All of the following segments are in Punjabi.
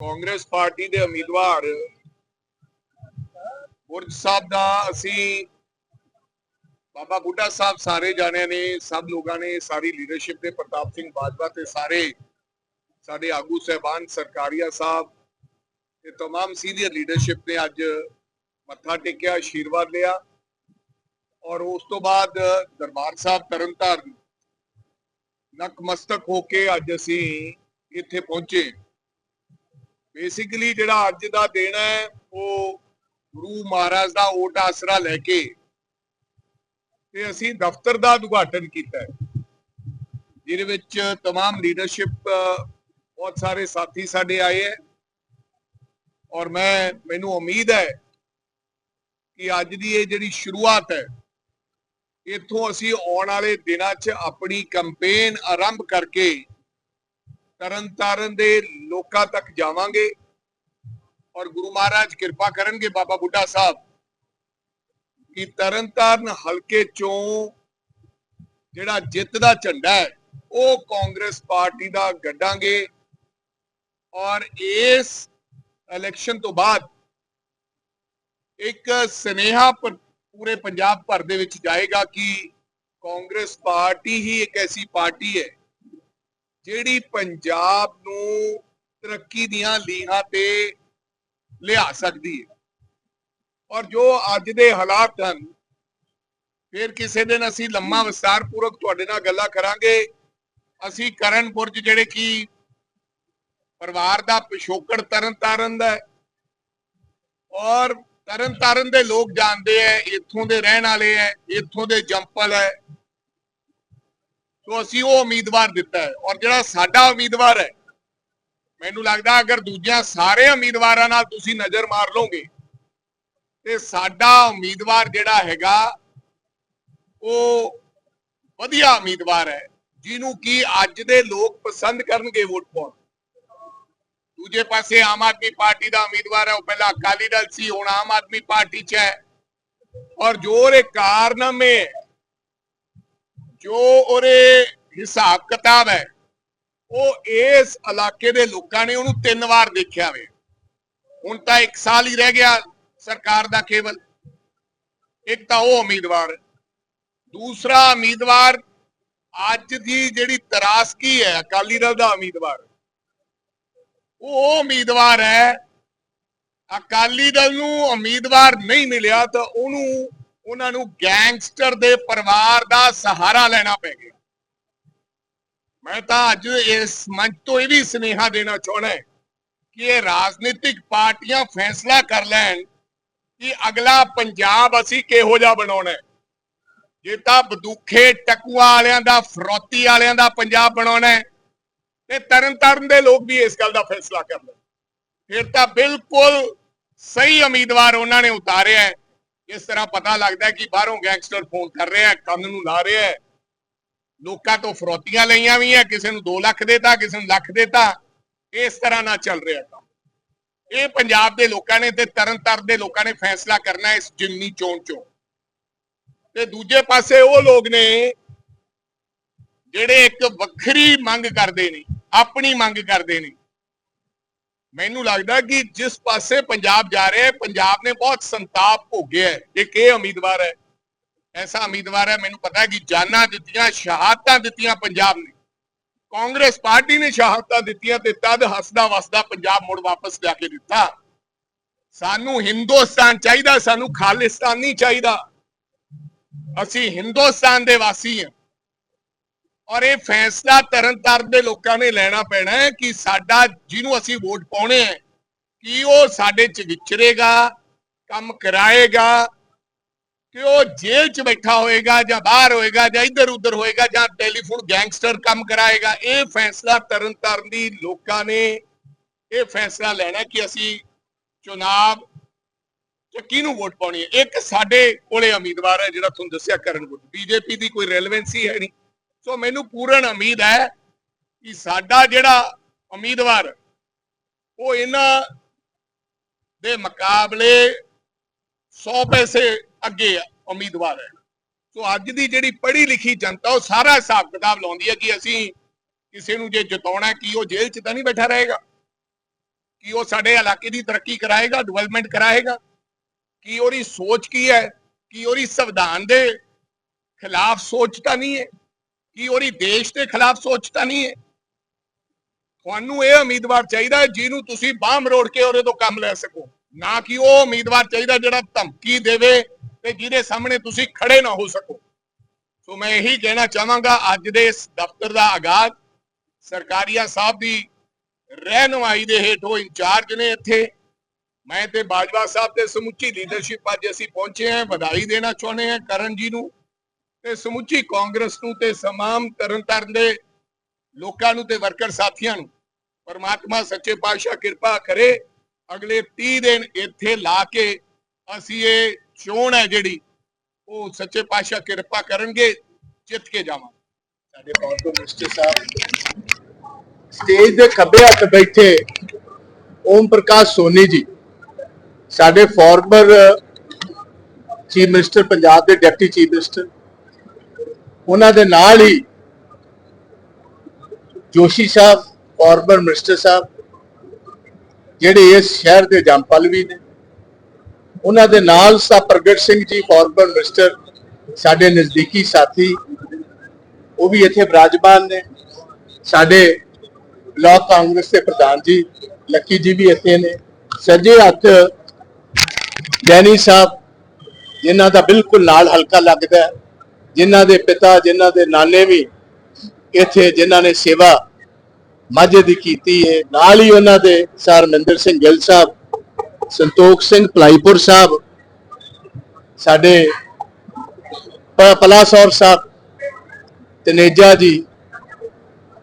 ਕਾਂਗਰਸ ਪਾਰਟੀ ਦੇ ਉਮੀਦਵਾਰ ਬੁਰਜ ਸਾਹਿਬ ਦਾ ਅਸੀਂ ਬਾਬਾ ਬੁੱਢਾ ਸਾਹਿਬ ਸਾਰੇ ਜਾਣਿਆਂ ਨੇ ਸਭ ਲੋਕਾਂ ਨੇ ਸਾਰੀ ਲੀਡਰਸ਼ਿਪ ਦੇ ਪ੍ਰਤਾਪ ਸਿੰਘ ਬਾਜਵਾ ਤੇ ਸਾਰੇ ਸਾਡੇ ਆਗੂ ਸਹਿਬਾਨ ਸਰਕਾਰੀਆ ਸਾਹਿਬ ਤੇ तमाम ਸੀਨੀਅਰ ਲੀਡਰਸ਼ਿਪ ਨੇ ਅੱਜ ਮੱਥਾ ਟੇਕਿਆ ਆਸ਼ੀਰਵਾਦ ਲਿਆ ਔਰ ਉਸ ਤੋਂ ਬਾਅਦ ਦਰਬਾਰ ਸਾਹਿਬ ਤਰਨਤਾਰਨ ਨਕਮਸਤਕ ਹੋ ਕੇ ਅੱਜ ਅਸੀਂ ਇੱਥੇ ਪਹੁੰਚੇ ਬੇਸਿਕਲੀ ਜਿਹੜਾ ਅੱਜ ਦਾ ਦਿਨ ਹੈ ਉਹ ਗੁਰੂ ਮਹਾਰਾਜ ਦਾ ਓਟ ਆਸਰਾ ਲੈ ਕੇ ਤੇ ਅਸੀਂ ਦਫ਼ਤਰ ਦਾ ਉਦਘਾਟਨ ਕੀਤਾ ਹੈ ਜਿਹਦੇ ਵਿੱਚ तमाम ਲੀਡਰਸ਼ਿਪ ਬਹੁਤ ਸਾਰੇ ਸਾਥੀ ਸਾਡੇ ਆਏ ਹੈ ਔਰ ਮੈਂ ਮੈਨੂੰ ਉਮੀਦ ਹੈ ਕਿ ਅੱਜ ਦੀ ਇਹ ਜਿਹੜੀ ਸ਼ੁਰੂਆਤ ਹੈ ਇੱਥੋਂ ਅਸੀਂ ਆਉਣ ਵਾਲੇ ਦਿਨਾਂ 'ਚ ਆਪਣੀ ਕੈਂਪੇਨ ਆਰੰਭ ਕਰਕੇ ਤਰਨਤਾਰਨ ਦੇ ਲੋਕਾਂ ਤੱਕ ਜਾਵਾਂਗੇ ਔਰ ਗੁਰੂ ਮਹਾਰਾਜ ਕਿਰਪਾ ਕਰਨਗੇ ਬਾਬਾ ਬੁੱਢਾ ਸਾਹਿਬ ਕਿ ਤਰਨਤਾਰਨ ਹਲਕੇ ਚੋਂ ਜਿਹੜਾ ਜਿੱਤ ਦਾ ਝੰਡਾ ਹੈ, ਉਹ ਕਾਂਗਰਸ ਪਾਰਟੀ ਦਾ ਗੱਡਾਂਗੇ ਔਰ ਇਸ ਇਲੈਕਸ਼ਨ ਤੋਂ ਬਾਅਦ ਇੱਕ ਸਨੇਹਾ ਪੂਰੇ ਪੰਜਾਬ ਭਰ ਦੇ ਵਿੱਚ ਜਾਏਗਾ ਕਿ ਕਾਂਗਰਸ ਪਾਰਟੀ ਹੀ ਇੱਕ ਐਸੀ ਪਾਰਟੀ ਹੈ ਜਿਹੜੀ ਪੰਜਾਬ ਨੂੰ ਤਰੱਕੀ ਦੀਆਂ ਲੀਹਾਂ ਤੇ ਲਿਆ ਸਕਦੀ ਹੈ। ਔਰ ਜੋ ਅੱਜ ਦੇ ਹਾਲਾਤ ਹਨ, ਫਿਰ ਕਿਸੇ ਦਿਨ ਅਸੀਂ ਲੰਮਾ ਵਿਸਤਾਰਪੂਰਵਕ ਤੁਹਾਡੇ ਨਾਲ ਗੱਲਾਂ ਕਰਾਂਗੇ। ਅਸੀਂ ਕਰਨਪੁਰਜ ਜਿਹੜੇ ਕੀ ਪਰਿਵਾਰ ਦਾ ਪਿਛੋਕੜ ਤਰਨਤਾਰਨ ਦਾ ਹੈ। ਔਰ ਤਰਨਤਾਰਨ ਦੇ ਲੋਕ ਜਾਣਦੇ ਐ ਇੱਥੋਂ ਦੇ ਰਹਿਣ ਵਾਲੇ ਐ ਇੱਥੋਂ ਦੇ ਜੰਪਲ ਐ ਸੋ ਅਸੀਂ ਉਹ ਉਮੀਦਵਾਰ ਦਿੱਤਾ ਹੈ। ਔਰ ਜਿਹੜਾ ਸਾਡਾ ਉਮੀਦਵਾਰ ਹੈ, ਮੈਨੂੰ ਲੱਗਦਾ ਅਗਰ ਦੂਜਿਆਂ ਸਾਰੇ ਉਮੀਦਵਾਰਾਂ ਨਾਲ ਤੁਸੀਂ ਨਜ਼ਰ ਮਾਰ ਲਓਗੇ, ਤੇ ਸਾਡਾ ਉਮੀਦਵਾਰ ਜਿਹੜਾ ਹੈਗਾ, ਉਹ ਵਧੀਆ ਉਮੀਦਵਾਰ ਹੈ, ਜਿਹਨੂੰ ਕੀ ਅੱਜ ਦੇ ਲੋਕ ਪਸੰਦ ਕਰਨਗੇ ਵੋਟ ਪਾਉਣ। ਦੂਜੇ ਪਾਸੇ ਆਮ ਆਦਮੀ ਪਾਰਟੀ ਦਾ ਉਮੀਦਵਾਰ ਹੈ, ਉਹ ਪਹਿਲਾਂ ਅਕਾਲੀ ਦਲ ਸੀ, ਹੁਣ ਆਮ ਆਦਮੀ ਪਾਰਟੀ 'ਚ ਹੈ। ਔਰ ਜੋ ਉਹਦੇ ਕਾਰਨਾਮੇ ਜੋ ਉਹਦੇ ਹਿਸਾਬ ਕਿਤਾਬ ਹੈ, ਉਹ ਇਸ ਇਲਾਕੇ ਦੇ ਲੋਕਾਂ ਨੇ ਉਹਨੂੰ ਤਿੰਨ ਵਾਰ ਦੇਖਿਆ ਵੇ। ਹੁਣ ਤਾਂ 1 ਸਾਲ ਹੀ ਰਹਿ ਗਿਆ ਸਰਕਾਰ ਦਾ ਕੇਵਲ। ਇੱਕ ਤਾਂ ਉਹ ਉਮੀਦਵਾਰ। ਦੂਸਰਾ ਉਮੀਦਵਾਰ ਅੱਜ ਦੀ ਜਿਹੜੀ ਤਰਾਸਕੀ ਹੈ, ਅਕਾਲੀ ਦਲ ਦਾ ਉਮੀਦਵਾਰ। ਉਹ ਉਮੀਦਵਾਰ ਹੈ, ਅਕਾਲੀ ਦਲ ਨੂੰ ਉਮੀਦਵਾਰ ਨਹੀਂ ਮਿਲਿਆ ਤਾਂ ਉਹਨੂੰ ਉਹਨਾਂ ਨੂੰ ਗੈਂਗਸਟਰ ਦੇ ਪਰਿਵਾਰ ਦਾ ਸਹਾਰਾ ਲੈਣਾ ਪੈ ਗਿਆ। ਮੈਂ ਤਾਂ ਅੱਜ ਇਸ ਮੰਚ ਤੋਂ ਇਹ ਵੀ ਸੁਨੇਹਾ ਦੇਣਾ ਚਾਹਣਾ ਹੈ ਕਿ ਇਹ ਰਾਜਨੀਤਿਕ ਪਾਰਟੀਆਂ ਫੈਸਲਾ ਕਰ ਲੈਣ ਕਿ ਅਗਲਾ ਪੰਜਾਬ ਅਸੀਂ ਕਿਹੋ ਜਿਹਾ ਬਣਾਉਣਾ ਹੈ। ਜੇ ਤਾਂ ਬਦੂਖੇ ਟਕੂਆ ਵਾਲਿਆਂ ਦਾ, ਫਰੋਤੀ ਵਾਲਿਆਂ ਦਾ ਪੰਜਾਬ ਬਣਾਉਣਾ ਹੈ, ਤੇ ਤਰਨ ਤਾਰਨ ਦੇ ਲੋਕ ਵੀ ਇਸ ਗੱਲ ਦਾ ਫੈਸਲਾ ਕਰ ਲੈਣ। ਫਿਰ ਤਾਂ ਬਿਲਕੁਲ ਸਹੀ ਉਮੀਦਵਾਰ ਉਹਨਾਂ ਨੇ ਉਤਾਰਿਆ ਹੈ। ਇਸ ਤਰ੍ਹਾਂ ਪਤਾ ਲੱਗਦਾ ਕਿ ਬਾਹਰੋਂ ਗੈਂਗਸਟਰ ਫੋਨ ਕਰ ਰਿਹਾ ਕੰਨ ਨੂੰ ਲਾ ਰਿਹਾ ਲੋਕਾਂ ਤੋਂ ਫਰੋਤੀਆਂ ਲਈਆਂ ਵੀ ਹੈ, ਕਿਸੇ ਨੂੰ 2 ਲੱਖ ਦੇਤਾ, ਕਿਸੇ ਨੂੰ ਲੱਖ ਦੇਤਾ। ਇਸ ਤਰ੍ਹਾਂ ਨਾਲ ਚੱਲ ਰਿਹਾ ਕੰਮ। ਇਹ ਪੰਜਾਬ ਦੇ ਲੋਕਾਂ ਨੇ ਤੇ ਤਰਨ ਤਾਰਨ ਦੇ ਲੋਕਾਂ ਨੇ ਫੈਸਲਾ ਕਰਨਾ ਇਸ ਜਿਮਨੀ ਚੋਣ ਚੋਂ। ਤੇ ਦੂਜੇ ਪਾਸੇ ਉਹ ਲੋਕ ਨੇ ਜਿਹੜੇ ਇੱਕ ਵੱਖਰੀ ਮੰਗ ਕਰਦੇ ਨੇ, ਆਪਣੀ ਮੰਗ ਕਰਦੇ ਨੇ। ਮੈਨੂੰ ਲੱਗਦਾ ਕਿ ਜਿਸ ਪਾਸੇ ਪੰਜਾਬ ਜਾ ਰਿਹਾ ਹੈ, ਪੰਜਾਬ ਨੇ ਬਹੁਤ ਸੰਤਾਪ ਭੋਗਿਆ ਹੈ। ਕਿ ਇਹ ਉਮੀਦਵਾਰ ਹੈ, ਐਸਾ ਉਮੀਦਵਾਰ ਹੈ, ਮੈਨੂੰ ਪਤਾ ਹੈ ਕਿ ਜਾਨਾਂ ਦਿੱਤੀਆਂ, ਸ਼ਹਾਦਤਾਂ ਦਿੱਤੀਆਂ ਪੰਜਾਬ ਨੇ। ਕਾਂਗਰਸ ਪਾਰਟੀ ਨੇ ਸ਼ਹਾਦਤਾਂ ਦਿੱਤੀਆਂ ਤੇ ਤਦ ਹੱਸਦਾ ਵਸਦਾ ਪੰਜਾਬ ਮੁੜ ਵਾਪਸ ਲਿਆ ਕੇ ਦਿੱਤਾ। ਸਾਨੂੰ ਹਿੰਦੁਸਤਾਨ ਚਾਹੀਦਾ, ਸਾਨੂੰ ਖਾਲਿਸਤਾਨ ਨਹੀਂ ਚਾਹੀਦਾ। ਅਸੀਂ ਹਿੰਦੁਸਤਾਨ ਦੇ ਵਾਸੀ ਹਾਂ। ਔਰ ਇਹ ਫੈਸਲਾ ਤਰਨਤਾਰਨ ਦੇ ਲੋਕਾਂ ਨੇ ਲੈਣਾ ਪੈਣਾ ਹੈ ਕਿ ਸਾਡਾ ਜਿਹਨੂੰ ਅਸੀਂ ਵੋਟ ਪਾਉਣੇ ਹੈ, ਕਿ ਉਹ ਸਾਡੇ ਚ ਵਿਚਰੇਗਾ, ਕੰਮ ਕਰਾਏਗਾ, ਕਿ ਉਹ ਜੇਲ੍ਹ 'ਚ ਬੈਠਾ ਹੋਏਗਾ ਜਾਂ ਬਾਹਰ ਹੋਏਗਾ ਜਾਂ ਇੱਧਰ ਉੱਧਰ ਹੋਏਗਾ ਜਾਂ ਟੈਲੀਫੋਨ ਗੈਂਗਸਟਰ ਕੰਮ ਕਰਾਏਗਾ, ਇਹ ਫੈਸਲਾ ਤਰਨਤਾਰਨ ਦੀ ਲੋਕਾਂ ਨੇ ਇਹ ਫੈਸਲਾ ਲੈਣਾ ਕਿ ਅਸੀਂ ਚੁਣਾਵ ਚ ਕਿਹਨੂੰ ਵੋਟ ਪਾਉਣੀ ਹੈ। ਇੱਕ ਸਾਡੇ ਕੋਲੇ ਉਮੀਦਵਾਰ ਹੈ ਜਿਹੜਾ ਤੁਹਾਨੂੰ ਦੱਸਿਆ ਕਰਨ ਕਰਨਗੁਰ ਬੀਜੇਪੀ ਦੀ ਕੋਈ ਰੈਲੇਵੈਂਸੀ ਹੈ ਨਹੀਂ। ਸੋ ਮੈਨੂੰ ਪੂਰਨ ਉਮੀਦ ਹੈ ਕਿ ਸਾਡਾ ਜਿਹੜਾ ਉਮੀਦਵਾਰ ਉਹ ਇਹਨਾਂ ਦੇ ਮੁਕਾਬਲੇ 100 ਪੈਸੇ ਅੱਗੇ ਆ, ਉਮੀਦਵਾਰ ਹੈ। ਸੋ ਅੱਜ ਦੀ ਜਿਹੜੀ ਪੜ੍ਹੀ ਲਿਖੀ ਜਨਤਾ ਉਹ ਸਾਰਾ ਹਿਸਾਬ ਕਿਤਾਬ ਲਾਉਂਦੀ ਹੈ ਕਿ ਅਸੀਂ ਕਿਸੇ ਨੂੰ ਜੇ ਜਿਤਾਉਣਾ ਹੈ ਕਿ ਉਹ ਜੇਲ੍ਹ 'ਚ ਤਾਂ ਨਹੀਂ ਬੈਠਾ ਰਹੇਗਾ? ਕਿ ਉਹ ਸਾਡੇ ਇਲਾਕੇ ਦੀ ਤਰੱਕੀ ਕਰਾਏਗਾ ਡਿਵੈਲਪਮੈਂਟ ਕਰਾਏਗਾ? ਕਿ ਉਹਦੀ ਸੋਚ ਕੀ ਹੈ? ਕਿ ਉਹਦੀ ਸੰਵਿਧਾਨ ਦੇ ਖਿਲਾਫ ਸੋਚ ਤਾਂ ਨਹੀਂ ਹੈ? ਕੀ ਉਹਦੀ ਦੇਸ਼ ਦੇ ਖਿਲਾਫ ਸੋਚ ਤਾਂ ਨਹੀਂ ਹੈ। ਤੁਹਾਨੂੰ ਇਹ ਉਮੀਦਵਾਰ ਚਾਹੀਦਾ ਹੈ ਜਿਹਨੂੰ ਤੁਸੀਂ ਬਾਹ ਮਰੋੜ ਕੇ ਉਹਦੇ ਤੋਂ ਕੰਮ ਲੈ ਸਕੋ। ਨਾ ਕਿ ਉਹ ਉਮੀਦਵਾਰ ਚਾਹੀਦਾ ਜਿਹੜਾ ਧਮਕੀ ਦੇਵੇ ਤੇ ਜਿਹਦੇ ਸਾਹਮਣੇ ਤੁਸੀਂ ਖੜੇ ਨਾ ਹੋ ਸਕੋ। ਸੋ ਮੈਂ ਇਹੀ ਕਹਿਣਾ ਚਾਹਾਂਗਾ, ਅੱਜ ਦੇ ਇਸ ਦਫ਼ਤਰ ਦਾ ਆਗਾਜ਼, ਸਰਕਾਰੀਆ ਸਾਹਿਬ ਦੀ ਰਹਿਨੁਮਾਈ ਦੇ ਹੇਠੋਂ ਇੰਚਾਰਜ ਨੇ ਇੱਥੇ। ਮੈਂ ਤੇ ਬਾਜਵਾ ਸਾਹਿਬ ਤੇ ਸਮੁੱਚੀ ਲੀਡਰਸ਼ਿਪ ਅੱਜ ਅਸੀਂ ਪਹੁੰਚੇ ਹਾਂ, ਵਧਾਈ ਦੇਣਾ ਚਾਹੁੰਦੇ ਹਾਂ ਕਰਨ ਜੀ ਨੂੰ। ਤੇ ਸਮੁੱਚੀ ਕਾਂਗਰਸ ਨੂੰ ਤੇ ਸਮਾਮ ਤਰਨਤਾਰਨ ਦੇ ਲੋਕਾਂ ਨੂੰ ਤੇ ਵਰਕਰ ਸਾਥੀਆਂ ਨੂੰ, ਪਰਮਾਤਮਾ ਸੱਚੇ ਪਾਤਸ਼ਾਹ ਕਿਰਪਾ ਕਰੇ, ਅਗਲੇ 30 ਦਿਨ ਇੱਥੇ ਲਾ ਕੇ ਅਸੀਂ ਇਹ ਚੋਣ ਹੈ ਜਿਹੜੀ, ਉਹ ਸੱਚੇ ਪਾਤਸ਼ਾਹ ਕਿਰਪਾ ਕਰਨਗੇ, ਜਿੱਤ ਕੇ ਜਾਵਾਂ ਸਾਡੇ ਪੌਂਟੋ ਮਿਸਟਰ ਸਾਹਿਬ, ਸਟੇਜ ਦੇ ਖੱਬੇ ਹੱਥ ਬੈਠੇ ਓਮ ਪ੍ਰਕਾਸ਼ ਸੋਨੀ ਜੀ, ਸਾਡੇ ਫਾਰਮਰ ਚੀਫ ਮਿਨਿਸਟਰ ਪੰਜਾਬ ਦੇ ਡਿਪਟੀ ਚੀਫ ਮਿਨਿਸਟਰ ਉਹਨਾਂ ਦੇ ਨਾਲ ਹੀ ਜੋਸ਼ੀ ਸਾਹਿਬ ਫਾਰਮਰ ਮਿਨਿਸਟਰ ਸਾਹਿਬ, ਜਿਹੜੇ ਇਸ ਸ਼ਹਿਰ ਦੇ ਜੰਪਲ ਵੀ ਨੇ, ਉਹਨਾਂ ਦੇ ਨਾਲ ਸਾ ਪ੍ਰਗਟ ਸਿੰਘ ਜੀ ਫਾਰਮਰ ਮਿਨਿਸਟਰ ਸਾਡੇ ਨਜ਼ਦੀਕੀ ਸਾਥੀ, ਉਹ ਵੀ ਇੱਥੇ ਵਿਰਾਜਮਾਨ ਨੇ। ਸਾਡੇ ਬਲਾਕ ਕਾਂਗਰਸ ਦੇ ਪ੍ਰਧਾਨ ਜੀ, ਲੱਕੀ ਜੀ ਵੀ ਇੱਥੇ ਨੇ। ਸੱਜੇ ਹੱਥ ਡੈਨੀ ਸਾਹਿਬ, ਜਿਨ੍ਹਾਂ ਦਾ ਬਿਲਕੁਲ ਨਾਲ ਹਲਕਾ ਲੱਗਦਾ ਹੈ। ਜਿਨ੍ਹਾਂ ਦੇ ਪਿਤਾ, ਜਿਨ੍ਹਾਂ ਦੇ ਨਾਨੇ ਵੀ ਇੱਥੇ ਜਿਨ੍ਹਾਂ ਨੇ ਸੇਵਾ ਮਾਝੇ ਦੀ ਕੀਤੀ ਹੈ ਨਾਲ ਹੀ ਉਹਨਾਂ ਦੇ ਸਰ ਸਿੰਘ ਗਿੱਲ ਸਾਹਿਬ, ਸੰਤੋਖ ਸਿੰਘ ਭਲਾਈਪੁਰ ਸਾਹਿਬ, ਸਾਡੇ ਪ- ਪਲਾਸੌਰ ਸਾਹਿਬ, ਤਨੇਜਾ ਜੀ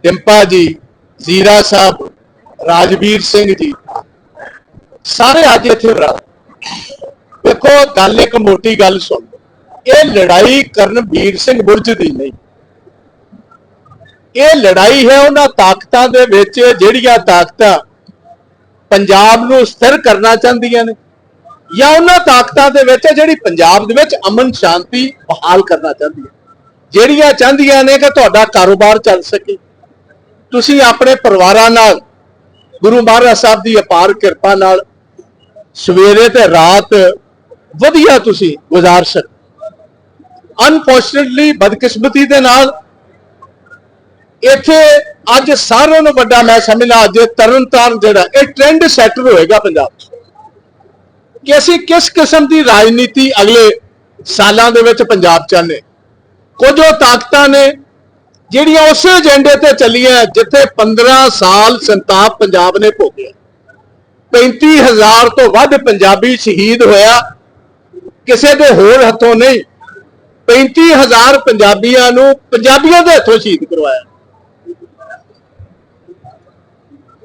ਟਿੰਪਾ ਜੀ, ਜ਼ੀਰਾ ਸਾਹਿਬ, ਰਾਜਵੀਰ ਸਿੰਘ ਜੀ, ਸਾਰੇ ਅੱਜ ਇੱਥੇ ਬਰਾ ਦੇਖੋ, ਗੱਲ ਇੱਕ ਮੋਟੀ ਗੱਲ ਸੁਣ। ਇਹ ਲੜਾਈ ਕਰਨਵੀਰ ਸਿੰਘ ਬੁਰਜ ਦੀ ਨਹੀਂ। ਇਹ ਲੜਾਈ ਹੈ ਉਹਨਾਂ ਤਾਕਤਾਂ ਦੇ ਵਿੱਚ ਜਿਹੜੀਆਂ ਤਾਕਤਾਂ ਪੰਜਾਬ ਨੂੰ ਸਥਿਰ ਕਰਨਾ ਚਾਹੁੰਦੀਆਂ ਨੇ ਜਾਂ ਉਹਨਾਂ ਤਾਕਤਾਂ ਦੇ ਵਿੱਚ ਜਿਹੜੀ ਪੰਜਾਬ ਦੇ ਵਿੱਚ ਅਮਨ ਸ਼ਾਂਤੀ ਬਹਾਲ ਕਰਨਾ ਚਾਹੁੰਦੀ ਹੈ ਜਿਹੜੀਆਂ ਚਾਹੁੰਦੀਆਂ ਨੇ ਕਿ ਤੁਹਾਡਾ ਕਾਰੋਬਾਰ ਚੱਲ ਸਕੇ। ਤੁਸੀਂ ਆਪਣੇ ਪਰਿਵਾਰਾਂ ਨਾਲ, ਗੁਰੂ ਮਹਾਰਾਜ ਸਾਹਿਬ ਦੀ ਅਪਾਰ ਕਿਰਪਾ ਨਾਲ ਸਵੇਰੇ ਤੇ ਰਾਤ ਵਧੀਆ ਤੁਸੀਂ ਗੁਜ਼ਾਰ ਸਕੋ ਅਨਫੋਰਚੂਨਟਲੀ ਬਦਕਿਸਮਤੀ ਦੇ ਨਾਲ ਇੱਥੇ ਅੱਜ ਸਾਰਿਆਂ ਨੂੰ ਵੱਡਾ ਮੈਂ ਸਮਝਦਾ, ਅੱਜ ਤਰਨਤਾਰਨ ਜਿਹੜਾ, ਇਹ ਟ੍ਰੈਂਡ ਸੈਟਰ ਹੋਏਗਾ ਪੰਜਾਬ 'ਚ। ਕਿ ਅਸੀਂ ਕਿਸ ਕਿਸਮ ਦੀ ਰਾਜਨੀਤੀ ਅਗਲੇ ਸਾਲਾਂ ਦੇ ਵਿੱਚ ਪੰਜਾਬ ਚ ਚਾਹੁੰਦੇ ਕੁਝ ਉਹ ਤਾਕਤਾਂ ਨੇ ਜਿਹੜੀਆਂ ਉਸੇ ਏਜੰਡੇ ਤੇ ਚੱਲੀਆਂ, ਜਿੱਥੇ 15 ਸਾਲ ਸੰਤਾਪ ਪੰਜਾਬ ਨੇ ਭੋਗਿਆ। 35000 ਤੋਂ ਵੱਧ ਪੰਜਾਬੀ ਸ਼ਹੀਦ ਹੋਇਆ। ਕਿਸੇ ਦੇ ਹੋਰ ਹੱਥੋਂ ਨਹੀਂ। 35000 ਪੰਜਾਬੀਆਂ ਨੂੰ ਪੰਜਾਬੀਆਂ ਦੇ ਹੱਥੋਂ ਸ਼ਹੀਦ ਕਰਵਾਇਆ।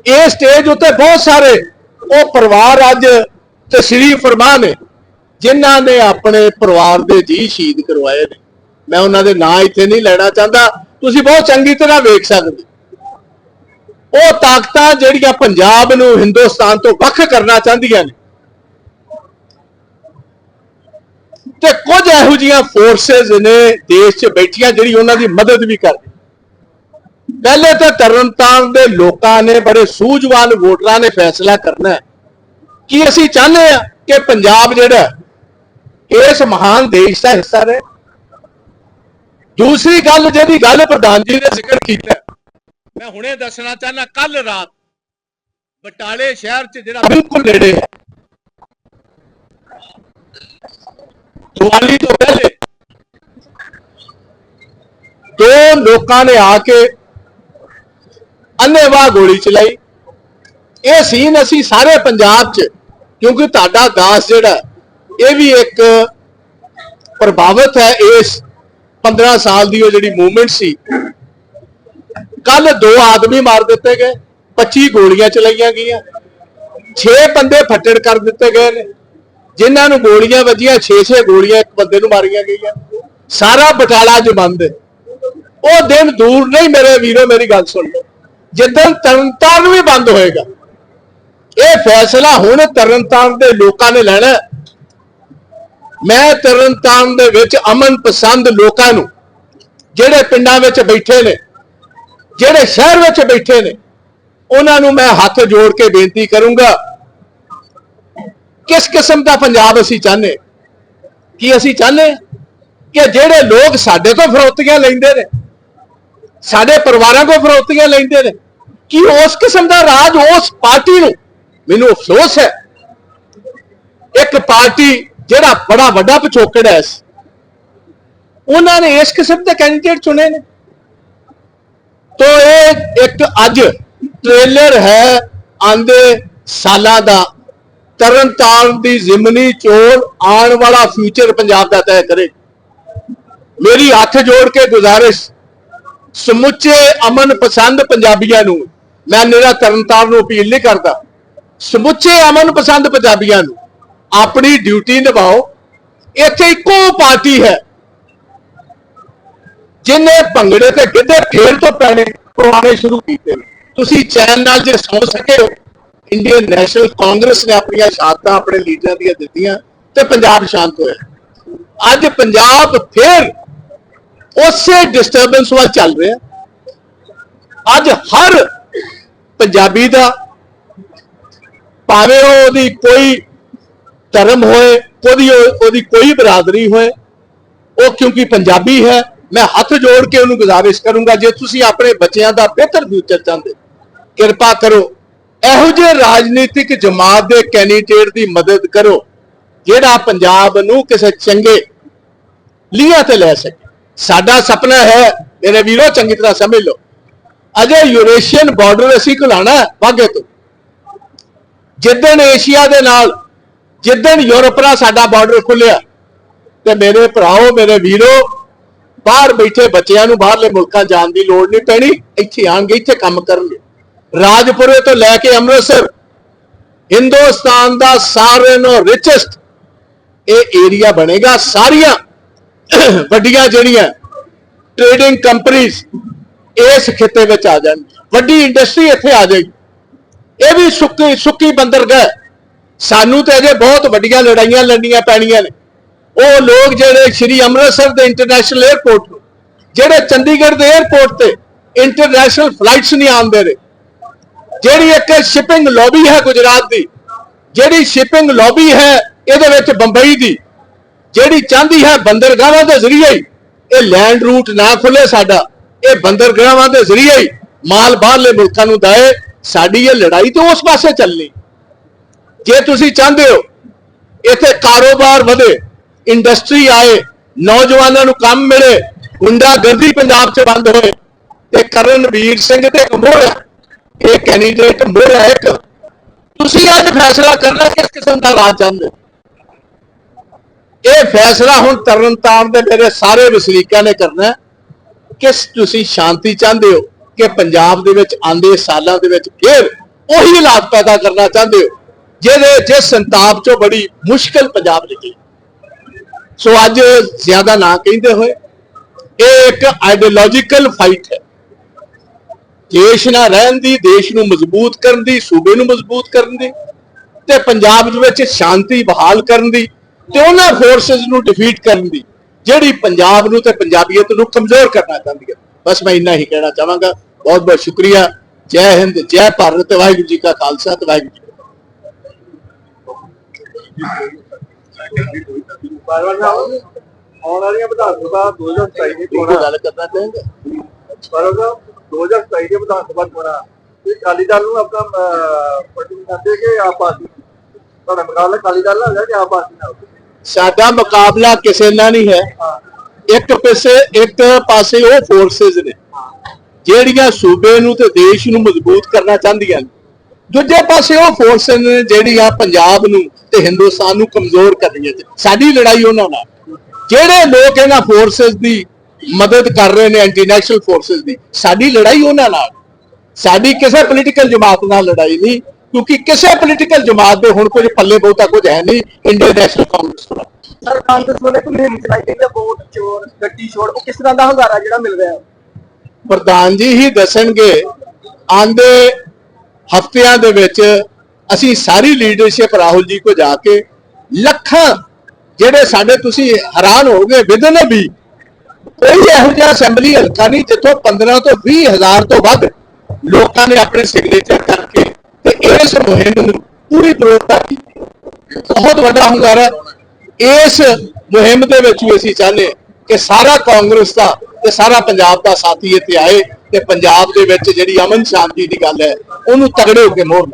ਇਹ ਸਟੇਜ ਉੱਤੇ ਬਹੁਤ ਸਾਰੇ ਉਹ ਪਰਿਵਾਰ ਅੱਜ ਤਸ਼ਰੀਫ ਫਰਮਾ ਨੇ, ਜਿਨ੍ਹਾਂ ਨੇ ਆਪਣੇ ਪਰਿਵਾਰ ਦੇ ਜੀ ਸ਼ਹੀਦ ਕਰਵਾਏ ਨੇ। ਮੈਂ ਉਹਨਾਂ ਦੇ ਨਾਂ ਇੱਥੇ ਨਹੀਂ ਲੈਣਾ ਚਾਹੁੰਦਾ। ਤੁਸੀਂ ਬਹੁਤ ਚੰਗੀ ਤਰ੍ਹਾਂ ਵੇਖ ਸਕਦੇ। ਉਹ ਤਾਕਤਾਂ ਜਿਹੜੀਆਂ ਪੰਜਾਬ ਨੂੰ ਹਿੰਦੁਸਤਾਨ ਤੋਂ ਵੱਖ ਕਰਨਾ ਚਾਹੁੰਦੀਆਂ ਨੇ ਤੇ ਕੁਝ ਇਹੋ ਜੀਆਂ ਫੋਰਸਸ ਨੇ ਦੇਸ਼ 'ਚ ਬੈਠੀਆਂ ਜਿਹੜੀ ਉਹਨਾਂ ਦੀ ਮਦਦ ਵੀ ਕਰਦੀ ਪਹਿਲੇ ਤਾਂ ਤਰਨਤਾਰਨ ਦੇ ਲੋਕਾਂ ਨੇ ਬੜੇ ਸੂਝਵਾਨ ਵੋਟਰਾਂ ਨੇ ਫੈਸਲਾ ਕਰਨਾ ਹੈ। ਕਿ ਅਸੀਂ ਚਾਹੁੰਦੇ ਆ ਕਿ ਪੰਜਾਬ ਜਿਹੜਾ ਇਸ ਮਹਾਨ ਦੇਸ਼ ਦਾ ਹਿੱਸਾ ਰਹੇ? ਦੂਸਰੀ ਗੱਲ ਜਿਹੜੀ ਗੱਲ ਪ੍ਰਧਾਨ ਜੀ ਨੇ ਜ਼ਿਕਰ ਕੀਤਾ ਮੈਂ ਹੁਣੇ ਦੱਸਣਾ ਚਾਹਨਾ ਕੱਲ ਰਾਤ ਬਟਾਲੇ ਸ਼ਹਿਰ 'ਚ ਜਿਹੜਾ ਬਿਲਕੁਲ ਨੇੜੇ ਹੈ। ਦੀਵਾਲੀ ਤੋਂ ਪਹਿਲੇ ਦੋ ਲੋਕਾਂ ਨੇ ਆ ਕੇ ਅੰਨੇਵਾਹ ਗੋਲੀ ਚਲਾਈ। ਇਹ ਸੀਨ ਅਸੀਂ ਸਾਰੇ ਪੰਜਾਬ 'ਚ, ਕਿਉਂਕਿ ਤੁਹਾਡਾ ਦਾਸ ਜਿਹੜਾ, ਇਹ ਵੀ ਇੱਕ ਪ੍ਰਭਾਵਿਤ ਹੈ ਇਸ 15 ਸਾਲ ਦੀ ਉਹ ਜਿਹੜੀ ਮੂਵਮੈਂਟ ਸੀ। ਕੱਲ ਦੋ ਆਦਮੀ ਮਾਰ ਦਿੱਤੇ ਗਏ 25 ਗੋਲੀਆਂ ਚਲਾਈਆਂ ਗਈਆਂ 6 ਬੰਦੇ ਫੱਟੜ ਕਰ ਦਿੱਤੇ ਗਏ ਨੇ। ਜਿਨ੍ਹਾਂ ਨੂੰ ਗੋਲੀਆਂ ਵੱਜੀਆਂ 6-6 ਗੋਲੀਆਂ ਇੱਕ ਬੰਦੇ ਨੂੰ ਮਾਰੀਆਂ ਗਈਆਂ। ਸਾਰਾ ਬਟਾਲਾ ਅੱਜ ਬੰਦ ਹੈ। ਉਹ ਦਿਨ ਦੂਰ ਨਹੀਂ, ਮੇਰੇ ਵੀਰੋ, ਮੇਰੀ ਗੱਲ ਸੁਣ ਲਓ। ਜਿੱਦਣ ਤਰਨਤਾਰਨ ਵੀ ਬੰਦ ਹੋਏਗਾ, ਇਹ ਫੈਸਲਾ ਹੁਣ ਤਰਨਤਾਰਨ ਦੇ ਲੋਕਾਂ ਨੇ ਲੈਣਾ ਮੈਂ ਤਰਨਤਾਰਨ ਦੇ ਵਿੱਚ ਅਮਨ ਪਸੰਦ ਲੋਕਾਂ ਨੂੰ, ਜਿਹੜੇ ਪਿੰਡਾਂ ਵਿੱਚ ਬੈਠੇ ਨੇ, ਜਿਹੜੇ ਸ਼ਹਿਰ ਵਿੱਚ ਬੈਠੇ ਨੇ, ਉਹਨਾਂ ਨੂੰ ਮੈਂ ਹੱਥ ਜੋੜ ਕੇ ਬੇਨਤੀ ਕਰੂੰਗਾ ਕਿਸ ਕਿਸਮ ਦਾ ਪੰਜਾਬ ਅਸੀਂ ਚਾਹੁੰਦੇ? ਕੀ ਅਸੀਂ ਚਾਹੁੰਦੇ? ਹਾਂ ਕਿ ਜਿਹੜੇ ਲੋਕ ਸਾਡੇ ਤੋਂ ਫਰੋਤੀਆਂ ਲੈਂਦੇ ਨੇ, ਸਾਡੇ ਪਰਿਵਾਰਾਂ ਕੋਲ ਫਰੋਤੀਆਂ ਲੈਂਦੇ ਨੇ, ਕੀ ਉਸ ਕਿਸਮ ਦਾ ਰਾਜ ਉਸ ਪਾਰਟੀ ਨੂੰ ਮੈਨੂੰ ਅਫਸੋਸ ਹੈ। ਇੱਕ ਪਾਰਟੀ ਜਿਹੜਾ ਬੜਾ ਵੱਡਾ ਪਿਛੋਕੜ ਹੈ ਉਹਨਾਂ ਨੇ ਇਸ ਕਿਸਮ ਦੇ ਕੈਂਡੀਡੇਟ ਚੁਣੇ ਨੇ। ਤੋ ਇਹ ਇੱਕ ਅੱਜ ਟ੍ਰੇਲਰ ਹੈ ਆਂਦੇ ਸਾਲਾਂ ਦਾ ਤਰਨਤਾਰਨ ਦੀ ਜ਼ਿਮਨੀ ਚੋਣ ਆਉਣ ਵਾਲਾ ਫਿਊਚਰ ਪੰਜਾਬ ਦਾ ਤੈਅ ਕਰੇ। ਮੇਰੀ ਹੱਥ ਜੋੜ ਕੇ ਗੁਜ਼ਾਰਿਸ਼, ਸਮੁੱਚੇ ਅਮਨ ਪਸੰਦ ਪੰਜਾਬੀਆਂ ਨੂੰ, ਮੈਂ ਨਿਹਰਾ ਤਰਨਤਾਰਨ ਨੂੰ ਅਪੀਲ ਨਹੀਂ ਕਰਦਾ। ਸਮੁੱਚੇ ਅਮਨ ਪਸੰਦ ਪੰਜਾਬੀਆਂ ਨੂੰ, ਆਪਣੀ ਡਿਊਟੀ ਨਿਭਾਓ। ਇੱਥੇ ਇੱਕੋ ਪਾਰਟੀ ਹੈ, ਜਿਨੇ ਭੰਗੜੇ ਤੇ ਗਿੱਧੇ ਫੇਰ ਤੋਂ ਪੈਣੇ, ਪੁਰਾਣੇ ਸ਼ੁਰੂ ਕੀਤੇ। ਨੇ ਤੁਸੀਂ ਚੈਨ ਨਾਲ ਜੇ ਸੌ ਸਕੇ ਹੋ ਇੰਡੀਅਨ ਨੈਸ਼ਨਲ ਕਾਂਗਰਸ ਨੇ ਆਪਣੀਆਂ ਸ਼ਹਾਦਤਾਂ ਆਪਣੇ ਲੀਡਰਾਂ ਦੀਆਂ ਦਿੱਤੀਆਂ ਤੇ ਪੰਜਾਬ ਸ਼ਾਂਤ ਹੋਇਆ। ਅੱਜ ਪੰਜਾਬ ਫਿਰ ਉਸੇ ਡਿਸਟਰਬੈਂਸ ਵੱਲ ਚੱਲ ਰਿਹਾ। ਅੱਜ ਹਰ ਪੰਜਾਬੀ ਦਾ, ਭਾਵੇਂ ਉਹਦੀ ਕੋਈ ਧਰਮ ਹੋਏ ਉਹਦੀ ਉਹਦੀ ਕੋਈ ਬਰਾਦਰੀ ਹੋਏ, ਉਹ ਕਿਉਂਕਿ ਪੰਜਾਬੀ ਹੈ, ਮੈਂ ਹੱਥ ਜੋੜ ਕੇ ਉਹਨੂੰ ਗੁਜ਼ਾਰਿਸ਼ ਕਰੂੰਗਾ, ਜੇ ਤੁਸੀਂ ਆਪਣੇ ਬੱਚਿਆਂ ਦਾ ਬਿਹਤਰ ਫਿਊਚਰ ਚਾਹੁੰਦੇ, ਕਿਰਪਾ ਕਰੋ ਇਹੋ ਜਿਹੇ ਰਾਜਨੀਤਿਕ ਜਮਾਤ ਦੇ ਕੈਂਡੀਡੇਟ ਦੀ ਮਦਦ ਕਰੋ, ਜਿਹੜਾ ਪੰਜਾਬ ਨੂੰ ਕਿਸੇ ਚੰਗੇ ਲੀਹਾਂ ਤੇ ਲੈ ਸਕੇ। ਸਾਡਾ ਸੁਪਨਾ ਹੈ, ਮੇਰੇ ਵੀਰੋ, ਚੰਗੀ ਤਰ੍ਹਾਂ ਸਮਝ ਲਓ। ਅਜੇ ਯੂਰੇਸ਼ੀਅਨ ਬਾਰਡਰ ਅਸੀਂ ਘੁਲਾਣਾ ਹੈ, ਵਾਗੇ ਤੋਂ। ਜਿੱਦਣ ਏਸ਼ੀਆ ਦੇ ਨਾਲ, ਜਿੱਦਣ ਯੂਰਪ ਨਾਲ ਸਾਡਾ ਬਾਰਡਰ ਖੁੱਲਿਆ, ਤੇ ਮੇਰੇ ਭਰਾਓ, ਮੇਰੇ ਵੀਰੋ, ਬਾਹਰ ਬੈਠੇ ਬੱਚਿਆਂ ਨੂੰ ਬਾਹਰਲੇ ਮੁਲਕਾਂ ਜਾਣ ਦੀ ਲੋੜ ਨਹੀਂ ਪੈਣੀ, ਇੱਥੇ ਆਣਗੇ ਇੱਥੇ ਕੰਮ ਕਰਨਗੇ। ਰਾਜਪੁਰੇ ਤੋਂ ਲੈ ਕੇ ਅੰਮ੍ਰਿਤਸਰ, ਹਿੰਦੁਸਤਾਨ ਦਾ ਸਾਰਿਆਂ ਨੂੰ ਰਿਚੈਸਟ ਇਹ ਏਰੀਆ ਬਣੇਗਾ। ਸਾਰੀਆਂ ਵੱਡੀਆਂ ਜਿਹੜੀਆਂ ਟ੍ਰੇਡਿੰਗ ਕੰਪਨੀਆਂ ਇਸ ਖਿੱਤੇ ਵਿੱਚ ਆ ਜਾਣ। ਵੱਡੀ ਇੰਡਸਟਰੀ ਇੱਥੇ ਆ ਜਾਏਗੀ ਇਹ ਵੀ ਸੁੱਕੀ ਸੁੱਕੀ ਬੰਦਰਗਾਹ ਸਾਨੂੰ ਤੇ ਅਜੇ ਬਹੁਤ ਵੱਡੀਆਂ ਲੜਾਈਆਂ ਲੜਨੀਆਂ ਪੈਣੀਆਂ ਨੇ। ਉਹ ਲੋਕ ਜਿਹੜੇ ਸ਼੍ਰੀ ਅੰਮ੍ਰਿਤਸਰ ਦੇ ਇੰਟਰਨੈਸ਼ਨਲ 에ਅਰਪੋਰਟ ਨੂੰ ਜਿਹੜੇ ਚੰਡੀਗੜ੍ਹ ਦੇ 에ਅਰਪੋਰਟ ਤੇ ਇੰਟਰਨੈਸ਼ਨਲ ਫਲਾਈਟਸ ਨਹੀਂ ਆਉਂਦੇ ਨੇ ਜਿਹੜੀ ਇੱਕ ਸ਼ਿਪਿੰਗ ਲੌਬੀ ਹੈ ਗੁਜਰਾਤ ਦੀ, ਜਿਹੜੀ ਸ਼ਿਪਿੰਗ ਲੌਬੀ ਹੈ ਇਹਦੇ ਵਿੱਚ ਬੰਬਈ ਦੀ, ਜਿਹੜੀ ਚਾਹੁੰਦੀ ਹੈ ਬੰਦਰਗਾਹਾਂ ਦੇ ਜ਼ਰੀਏ ਹੀ ਇਹ ਲੈਂਡ ਰੂਟ ਨਾ ਖੁੱਲੇ ਸਾਡਾ, ਇਹ ਬੰਦਰਗਾਹਾਂ ਦੇ ਜ਼ਰੀਏ ਹੀ ਮਾਲ ਬਾਹਰਲੇ ਮੁਲਕਾਂ ਨੂੰ ਦਾਏ, ਸਾਡੀ ਇਹ ਲੜਾਈ ਤੇ ਉਸ ਪਾਸੇ ਚੱਲਣੀ। ਜੇ ਤੁਸੀਂ ਚਾਹੁੰਦੇ ਹੋ ਇੱਥੇ ਕਾਰੋਬਾਰ ਵਧੇ ਇੰਡਸਟਰੀ ਆਏ, ਨੌਜਵਾਨਾਂ ਨੂੰ ਕੰਮ ਮਿਲੇ, ਗੁੰਡਾਗਰਦੀ ਪੰਜਾਬ 'ਚ ਬੰਦ ਹੋਏ, ਤੇ ਕਰਨਵੀਰ ਸਿੰਘ ਤੇ ਇੱਕ ਮੋਹਰਾ ਇਹ ਕੈਂਡੀਡੇਟ ਮੋਹਰਾ ਇੱਕ ਤੁਸੀਂ ਅੱਜ ਫੈਸਲਾ ਕਰਨਾ, ਕਿਸ ਕਿਸਮ ਦਾ ਰਾਜ ਚਾਹੁੰਦੇ ਹੋ? ਇਹ ਫੈਸਲਾ ਹੁਣ ਤਰਨਤਾਰਨ ਦੇ ਮੇਰੇ ਸਾਰੇ ਵਸਨੀਕਾਂ ਨੇ ਕਰਨਾ ਕਿਸ ਤੁਸੀਂ ਸ਼ਾਂਤੀ ਚਾਹੁੰਦੇ ਹੋ ਕਿ ਪੰਜਾਬ ਦੇ ਵਿੱਚ ਆਂਦੇ ਸਾਲਾਂ ਦੇ ਵਿੱਚ ਫਿਰ ਉਹੀ ਹਾਲਾਤ ਪੈਦਾ ਕਰਨਾ ਚਾਹੁੰਦੇ ਹੋ, ਜਿਹਦੇ ਜਿਸ ਸੰਤਾਪ ਚੋਂ ਬੜੀ ਮੁਸ਼ਕਲ ਪੰਜਾਬ ਨਿਕਲੀ? ਸੋ ਅੱਜ ਜ਼ਿਆਦਾ ਨਾ ਕਹਿੰਦੇ ਹੋਏ, ਇਹ ਇੱਕ ਆਈਡੀਓਲੋਜੀਕਲ ਫਾਈਟ ਹੈ। ਦੇਸ਼ ਨਾਲ ਰਹਿਣ ਦੀ ਦੇਸ਼ ਨੂੰ ਮਜ਼ਬੂਤ ਕਰਨ ਦੀ ਸੂਬੇ ਨੂੰ ਮਜ਼ਬੂਤ ਕਰਨ ਦੀ ਤੇ ਪੰਜਾਬ ਦੇ ਵਿੱਚ ਸ਼ਾਂਤੀ ਬਹਾਲ ਕਰਨ ਦੀ ਤੇ ਉਹਨਾਂ ਫੋਰਸਸ ਨੂੰ ਡਿਫੀਟ ਕਰਨ ਦੀ ਜਿਹੜੀ ਪੰਜਾਬ ਨੂੰ ਤੇ ਪੰਜਾਬੀਅਤ ਨੂੰ ਕਮਜ਼ੋਰ ਕਰਨਾ ਚਾਹੁੰਦੀ ਹੈ। ਬਸ ਮੈਂ ਇੰਨਾ ਹੀ ਕਹਿਣਾ ਚਾਹਾਂਗਾ। ਬਹੁਤ ਬਹੁਤ ਸ਼ੁਕਰੀਆ। ਜੈ ਹਿੰਦ ਜੈ ਭਾਰਤ ਤੇ ਵਾਹਿਗੁਰੂ ਜੀ ਕਾ ਖਾਲਸਾ ਤੇ ਵਾਹਿਗੁਰੂ ਜੀ। ਆਉਣ ਵਾਲੀਆਂ ਵਿਧਾਨ ਸਭਾ 2027 ਦੀ ਚੋਣਾਂ ਗੱਲ ਕਰਨਾ ਚਾਹਾਂਗਾ? ਪਰ 2027 ਦੀ ਵਿਧਾਨ ਸਭਾ ਚੋਣਾਂ ਇਹ ਅਕਾਲੀ ਦਲ ਨੂੰ ਆਪਣਾ ਪਾਰਟੀ ਕਰਦੇ ਕਿ ਆਪ ਪਾਰਟੀ ਤੁਹਾਡਾ ਮੁਕਾਬਲਾ ਅਕਾਲੀ ਦਲ ਨਾਲ ਹੈ ਕਿ ਆਪ ਪਾਰਟੀ ਨਾਲ? ਸਾਡਾ ਮੁਕਾਬਲਾ ਕਿਸੇ ਨਾਲ ਨਹੀਂ ਹੈ। ਇੱਕ ਪਾਸੇ ਇੱਕ ਪਾਸੇ ਉਹ ਫੋਰਸਸ ਨੇ ਜਿਹੜੀਆਂ ਸੂਬੇ ਨੂੰ ਤੇ ਦੇਸ਼ ਨੂੰ ਮਜ਼ਬੂਤ ਕਰਨਾ ਚਾਹੁੰਦੀਆਂ ਨੇ। ਦੂਜੇ ਪਾਸੇ ਉਹ ਫੋਰਸਸ ਨੇ ਜਿਹੜੀਆਂ ਪੰਜਾਬ ਨੂੰ ਤੇ ਹਿੰਦੁਸਤਾਨ ਨੂੰ ਕਮਜ਼ੋਰ ਕਰਨੀਆਂ ਨੇ। ਸਾਡੀ ਲੜਾਈ ਉਹਨਾਂ ਨਾਲ। ਜਿਹੜੇ ਲੋਕ ਇਹਨਾਂ ਫੋਰਸਸ ਦੀ ਮਦਦ ਕਰ ਰਹੇ ਨੇ ਇੰਟਰਨੈਸ਼ਨਲ ਫੋਰਸਸ ਦੀ। ਸਾਡੀ ਲੜਾਈ ਉਹਨਾਂ ਨਾਲ। ਸਾਡੀ ਕਿਸੇ ਪੋਲੀਟੀਕਲ ਜਮਾਤ ਨਾਲ ਲੜਾਈ ਨਹੀਂ ਕਿਉਂਕਿ ਕਿਸੇ ਪੋਲੀਟੀਕਲ ਜਮਾਤ ਦੇ ਹੁਣ ਕੁਝ ਪੱਲੇ ਬਹੁਤਾ ਕੁਝ ਹੈ ਨਹੀਂ ਇੰਡੀਅਨ ਨੈਸ਼ਨਲ ਕਾਂਗਰਸ ਕੋਲ। ਸਰ ਕਾਂਗਰਸ ਵੱਲੋਂ ਕੋਈ ਮੁਹਿੰਮ ਚਲਾਈ ਗਈ ਹੈ ਵੋਟ ਚੋਰ ਗੱਡੀ ਛੋੜ ਉਹ ਕਿਸ ਤਰ੍ਹਾਂ ਦਾ ਹੰਗਾਰਾ ਜਿਹੜਾ ਮਿਲ ਰਿਹਾ ਪ੍ਰਧਾਨ ਜੀ ਹੀ ਦੱਸਣਗੇ ਆਂਦੇ ਹਫ਼ਤਿਆਂ ਦੇ ਵਿੱਚ ਅਸੀਂ ਸਾਰੀ ਲੀਡਰਸ਼ਿਪ ਰਾਹੁਲ ਜੀ ਕੋ ਜਾ ਕੇ ਲੱਖਾਂ ਜਿਹੜੇ ਸਾਡੇ ਤੁਸੀਂ ਹੈਰਾਨ ਹੋਗੇ ਵਿਦਨ ਵੀ ਕੋਈ ਇਹੋ ਜਿਹਾ ਅਸੈਂਬਲੀ ਹਲਕਾ ਨਹੀਂ ਜਿੱਥੋਂ 15 ਤੋਂ 20 ਹਜ਼ਾਰ ਤੋਂ ਵੱਧ ਲੋਕਾਂ ਨੇ ਆਪਣੇ ਸਿਗਨੇਚਰ ਕਰਕੇ ਤੇ ਇਸ ਮੁਹਿੰਮ ਨੂੰ ਪੂਰੀ ਪ੍ਰੋੜਤਾ ਕੀਤੀ ਬਹੁਤ ਵੱਡਾ ਹੁੰਗਾਰਾ ਹੈ। ਇਸ ਮੁਹਿੰਮ ਦੇ ਵਿੱਚ ਵੀ ਅਸੀਂ ਚਾਹੁੰਦੇ ਕਿ ਸਾਰਾ ਕਾਂਗਰਸ ਦਾ ਤੇ ਸਾਰਾ ਪੰਜਾਬ ਦਾ ਸਾਥੀ ਇੱਥੇ ਆਏ ਤੇ ਪੰਜਾਬ ਦੇ ਵਿੱਚ ਜਿਹੜੀ ਅਮਨ ਸ਼ਾਂਤੀ ਦੀ ਗੱਲ ਹੈ, ਉਹਨੂੰ ਤਗੜੇ ਹੋ ਕੇ ਮੋੜ